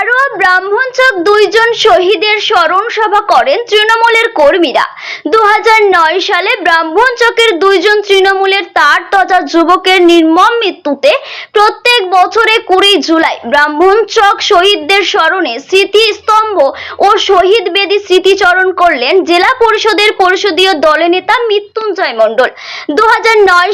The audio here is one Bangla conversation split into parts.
হারোয়া ব্রাহ্মণচক দুইজন শহীদের স্মরণ সভা করেন তৃণমূলের কর্মীরা। দু হাজার নয় সালে ব্রাহ্মণচকের দুইজন তৃণমূলের তার তথা যুবকের নির্মম মৃত্যুতে প্রত্যেক বছরে কুড়ি জুলাই ব্রাহ্মণচক শহীদদের স্মরণে স্মৃতিস্তম্ভ ও শহীদ বেদি স্মৃতিচরণ করলেন জেলা পরিষদের পরিষদীয় দলনেতা মৃত্যুঞ্জয় মণ্ডল। দু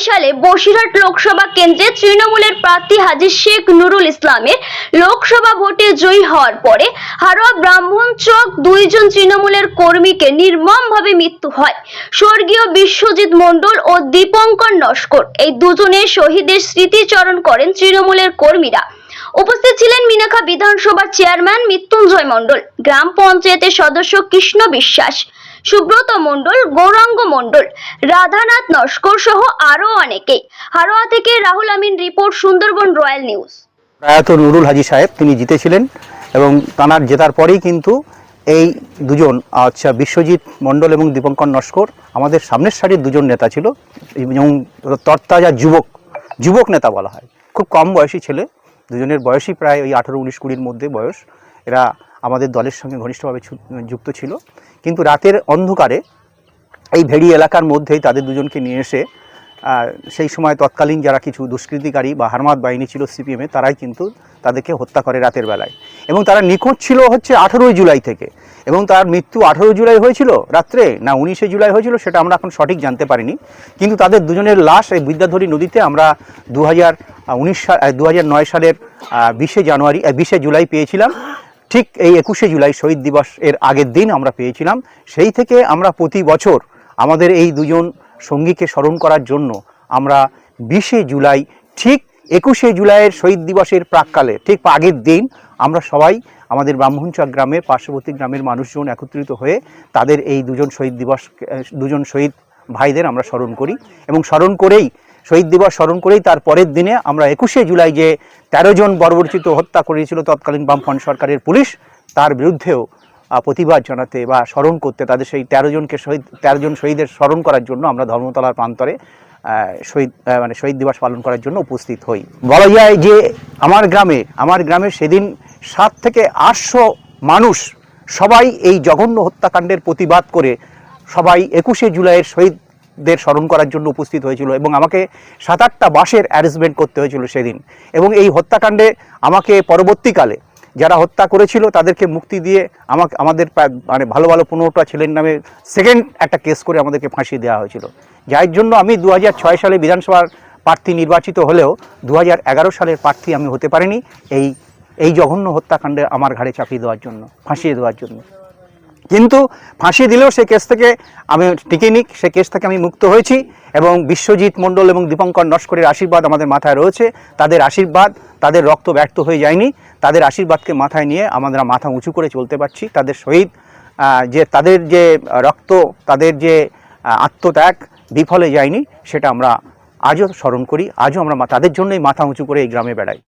সালে বসিরহাট লোকসভা কেন্দ্রে তৃণমূলের প্রার্থী হাজী শেখ নুরুল ইসলামের লোকসভা ভোটে জয়ী হওয়ার পরে হারোয়া ব্রাহ্মণ চক দুইজন তৃণমূলের কর্মীকে নির্মমভাবে মৃত্যু হয়। স্বর্গীয় বিশ্বজিৎ মণ্ডল ও দীপঙ্কর নস্কর এই দুজনের শহীদের স্মৃতিচরণ করেন তৃণমূলের কর্মীরা। উপস্থিত ছিলেন মিনাখা বিধানসভার চেয়ারম্যান মৃত্যুঞ্জয় মণ্ডল, গ্রাম পঞ্চায়েতের সদস্য কৃষ্ণ বিশ্বাস, সুব্রত মণ্ডল, গৌরাঙ্গ মণ্ডল, রাধানাথ নস্কর সহ আরও অনেকেই। হারোয়া থেকে Rahul Amin report, Sundarban royal news. প্রয়াত নুরুল হাজি সাহেব তিনি জিতেছিলেন এবং তাঁর জেতার পরেই কিন্তু এই দুজন আচ্ছা বিশ্বজিৎ মণ্ডল এবং দীপঙ্কর নস্কর আমাদের সামনের সারির দুজন নেতা ছিল এবং তরতাজা যুবক যুবক নেতা বলা হয়। খুব কম বয়সী ছেলে, দুজনের বয়সই প্রায় ওই আঠেরো উনিশ কুড়ির মধ্যে বয়স। এরা আমাদের দলের সঙ্গে ঘনিষ্ঠভাবে যুক্ত ছিল। কিন্তু রাতের অন্ধকারে এই ভেড়ি এলাকার মধ্যেই তাদের দুজনকে নিয়ে এসে সেই সময় তৎকালীন যারা কিছু দুষ্কৃতিকারী বা হারমাত বাহিনী ছিল সিপিএমে তারাই কিন্তু তাদেরকে হত্যা করে রাতের বেলায়। এবং তারা নিখোঁজ ছিল হচ্ছে আঠেরোই জুলাই থেকে। এবং তার মৃত্যু আঠেরোই জুলাই হয়েছিল রাত্রে? না, উনিশে জুলাই হয়েছিল সেটা আমরা এখন সঠিক জানতে পারিনি। কিন্তু তাদের দুজনের লাশ এই বিদ্যাধরী নদীতে আমরা দু হাজার উনিশ সাল দু হাজার নয় সালের বিশে জানুয়ারি বিশে জুলাই পেয়েছিলাম। ঠিক এই একুশে জুলাই শহীদ দিবস এর আগের দিন আমরা পেয়েছিলাম। সেই থেকে আমরা প্রতি বছর আমাদের এই দুজন সঙ্গীকে স্মরণ করার জন্য আমরা বিশে জুলাই, ঠিক একুশে জুলাইয়ের শহীদ দিবসের প্রাককালে, ঠিক আগের দিন আমরা সবাই আমাদের ব্রাহ্মণচক গ্রামের পার্শ্ববর্তী গ্রামের মানুষজন একত্রিত হয়ে তাদের এই দুজন শহীদ দিবস, দুজন শহীদ ভাইদের আমরা স্মরণ করি এবং স্মরণ করেই, শহীদ দিবস স্মরণ করেই তার পরের দিনে আমরা একুশে জুলাই যে তেরো জন বর্বরচিত হত্যা করেছিল তৎকালীন বামফ্রন্ট সরকারের পুলিশ, তার বিরুদ্ধেও প্রতিবাদ জানাতে বা স্মরণ করতে, তাদের সেই তেরো জনকে শহীদ, তেরো জন শহীদের স্মরণ করার জন্য আমরা ধর্মতলার প্রান্তরে শহীদ মানে শহীদ দিবস পালন করার জন্য উপস্থিত হই। বলা যায় যে আমার গ্রামে আমার গ্রামে সেদিন সাত থেকে আটশো মানুষ সবাই এই জঘন্য হত্যাকাণ্ডের প্রতিবাদ করে সবাই একুশে জুলাইয়ের শহীদদের স্মরণ করার জন্য উপস্থিত হয়েছিল এবং আমাকে সাত আটটা বাসের অ্যারেঞ্জমেন্ট করতে হয়েছিল সেদিন। এবং এই হত্যাকাণ্ডে আমাকে পরবর্তীকালে যারা হত্যা করেছিল তাদেরকে মুক্তি দিয়ে আমাকে, আমাদের মানে ভালো ভালো পনেরোটা ছেলের নামে সেকেন্ড একটা কেস করে আমাদেরকে ফাঁসি দেওয়া হয়েছিল। যার জন্য আমি দু সালে বিধানসভার প্রার্থী নির্বাচিত হলেও দু হাজার এগারো সালের প্রার্থী আমি হতে পারিনি এই এই জঘন্য হত্যাকাণ্ডে আমার ঘাড়ে চাপিয়ে দেওয়ার জন্য, ফাঁসিয়ে দেওয়ার জন্য। কিন্তু ফাঁসি দিলেও সে কেস থেকে আমি টিকে নিক সে কেস থেকে আমি মুক্ত হয়েছি এবং বিশ্বজিৎ মণ্ডল এবং দীপঙ্কর নস্করের আশীর্বাদ আমাদের মাথায় রয়েছে। তাদের আশীর্বাদ তাদের রক্ত ব্যর্থ হয়ে যায়নি। তাদের আশীর্বাদকে মাথায় নিয়ে আমরা মাথা উঁচু করে চলতে পারছি। তাদের শহীদ যে তাদের যে রক্ত, তাদের যে আত্মত্যাগ বিফলে যায়নি, সেটা আমরা আজও স্মরণ করি। আজও আমরা তাদের জন্যই মাথা উঁচু করে এই গ্রামে বেড়াই।